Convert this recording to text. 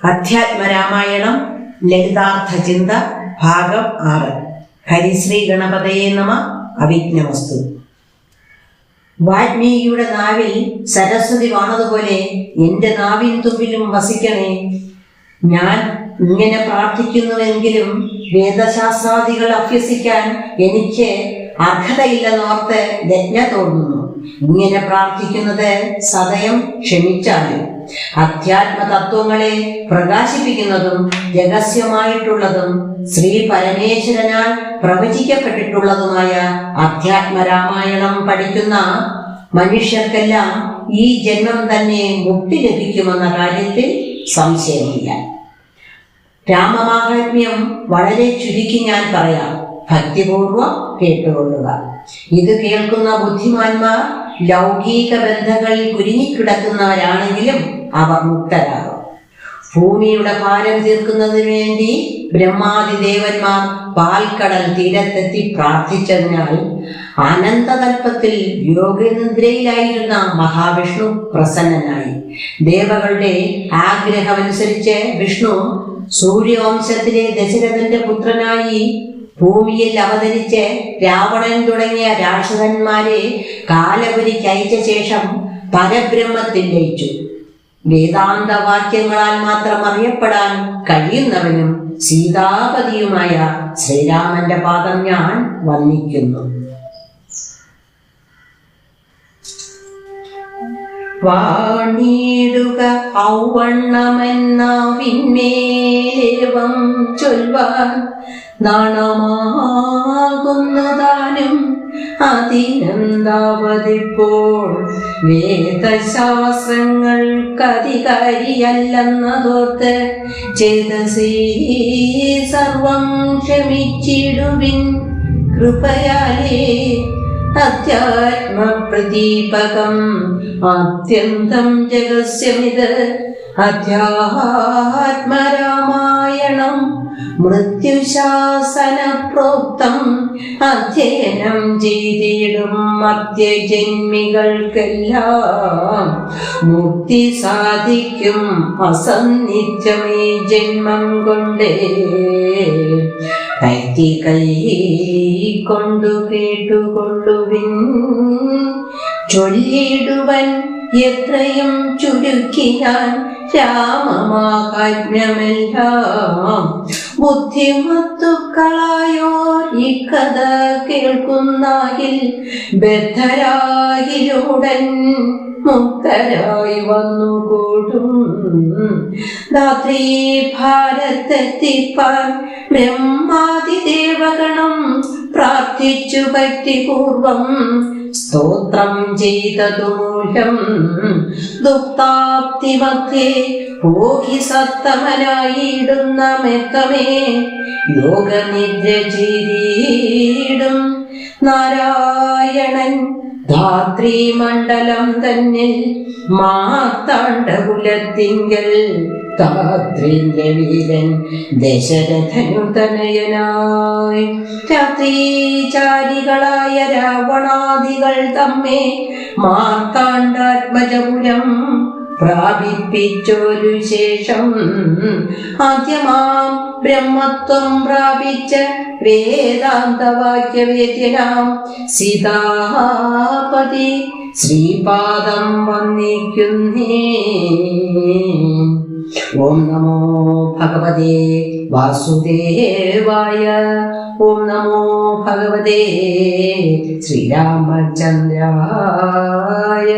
അധ്യാത്മരാമായണം ലളിതാർത്ഥ ചിന്ത ഭാഗം ആറ്. ഹരിശ്രീ ഗണപതയെ നമ അവിജ്ഞവസ്തു വാത്മീകിയുടെ നാവിൽ സരസ്വതി വാണതുപോലെ എന്റെ നാവിൻ തുമ്പിലും വസിക്കണേ. ഞാൻ ഇങ്ങനെ പ്രാർത്ഥിക്കുന്നുവെങ്കിലും വേദശാസ്ത്രാദികൾ അഭ്യസിക്കാൻ എനിക്ക് അർഹതയില്ലെന്നോർത്ത് ലജ്ഞ തോന്നുന്നു. ഇങ്ങനെ പ്രാർത്ഥിക്കുന്നത് സദയം ക്ഷമിച്ചാലും അധ്യാത്മ തത്വങ്ങളെ പ്രകാശിപ്പിക്കുന്നതും രഹസ്യമായിട്ടുള്ളതും ശ്രീ പരമേശ്വരനാൽ പ്രവചിക്കപ്പെട്ടിട്ടുള്ളതുമായ അധ്യാത്മ രാമായണം പഠിക്കുന്ന മനുഷ്യർക്കെല്ലാം ഈ ജന്മം തന്നെ മുക്തി ലഭിക്കുമെന്ന കാര്യത്തിൽ സംശയമില്ല. രാമമാഹാത്മ്യം വളരെ ചുരുക്കി ഞാൻ പറയാം. ഭക്തിപൂർവം കേട്ടുകൊള്ളുക. ഇത് കേൾക്കുന്ന ബുദ്ധിമാന്മാർ ലൗകിക ബന്ധങ്ങളിൽ കുരുങ്ങിക്കിടക്കുന്നവരാണെങ്കിലും അവർ മുക്തരാകും. ഭൂമിയുടെ ഭാരം തീർക്കുന്നതിനു വേണ്ടി ബ്രഹ്മാദി ദേവന്മാർ പാൽക്കടൽ തീരത്തെത്തി പ്രാർത്ഥിച്ചതിനാൽ അനന്തകൽപ്പത്തിൽ യോഗനിദ്രയിലായിരുന്ന മഹാവിഷ്ണു പ്രസന്നനായി. ദേവകളുടെ ആഗ്രഹമനുസരിച്ച് വിഷ്ണു സൂര്യവംശത്തിലെ ദശരഥന്റെ പുത്രനായി ഭൂമിയിൽ അവതരിച്ച് രാവണൻ തുടങ്ങിയ രാക്ഷസന്മാരെ കാലപുരിക്ക് അയച്ച ശേഷം പരബ്രഹ്മത്തിൽ ലയിച്ചു. വേദാന്ത വാക്യങ്ങളാൽ മാത്രം അറിയപ്പെടാൻ കഴിയുന്നവനും സീതാപതിയുമായ ശ്രീരാമന്റെ പാദം ഞാൻ വന്ദിക്കുന്നു. വാണിടുക ഔവണ്ണമെന്നാവിന്മേലേവം ചൊൽവാൻ നാണമാകുന്നതാനും അതിനെന്താവതിപ്പോൾ? വേദശാസ്ത്രങ്ങൾക്കധികാരിയല്ലെന്നതോർത്ത് ചേതസീ സർവം ക്ഷമിച്ചിടുവിൻ. കൃപയാലേ അധ്യാത്മപ്രദീപകം. ആദ്യന്തം ജഗസ്യമിത് അധ്യാത്മരാമായണം. മൃത്യുശാസന പ്രോക്തം അധ്യയനം ചെയ്തിടും മധ്യജന്മികൾക്കെല്ലാം. മുക്തി സാധിക്കും അസന്നിധ്യമേ ജന്മം കൊണ്ടേ. കൈ കൊണ്ടു കേട്ടുകൊള്ളുവിൻ. ചൊല്ലിടുവൻ എത്രയും ചുരുക്കിയാൻ രാമമാഹാത്മ്യമെല്ലാം ബുദ്ധിമത്തുക്കളായോ ഈ കഥ കേൾക്കുന്നാകിൽ ബദ്ധരായിലുടൻ മുക്തരായി വന്നുകൂടും. രാത്രി ഭാരത്തെത്തിപ്പാൻ ബ്രഹ്മാതിദേവഗണം പ്രാർത്ഥിച്ചു ഭക്തിപൂർവം സ്തോത്രം ചെയ്തതു മൂലം ദുഃഖാപ്തി മധ്യേ ഭോഗി സത്തമനായിടുന്ന മെത്തമേ യോഗനിദ്ര ചെയ്തിടും നാരായണൻ ധാത്രി മണ്ഡലം തന്നെ മാത്താണ്ടകുലത്തിങ്കൽ താത്രീന്റെ വീരൻ ദശരഥനു തനയനായി രാത്രീചാരികളായ രാവണാദികൾ തമ്മെ മാർത്താണ്ഡാത്മജപുരം പ്രാപിപ്പിച്ചൊരു ശേഷം ആദ്യമാം ബ്രഹ്മത്വം പ്രാപിച്ച വേദാന്തവാക്യവേദ്യനാം സീതാപതി ശ്രീപാദം വന്നിക്കുന്നേ. ॐ नमो भगवते वासुदेवाय। ॐ नमो भगवते श्रीरामचन्द्राय।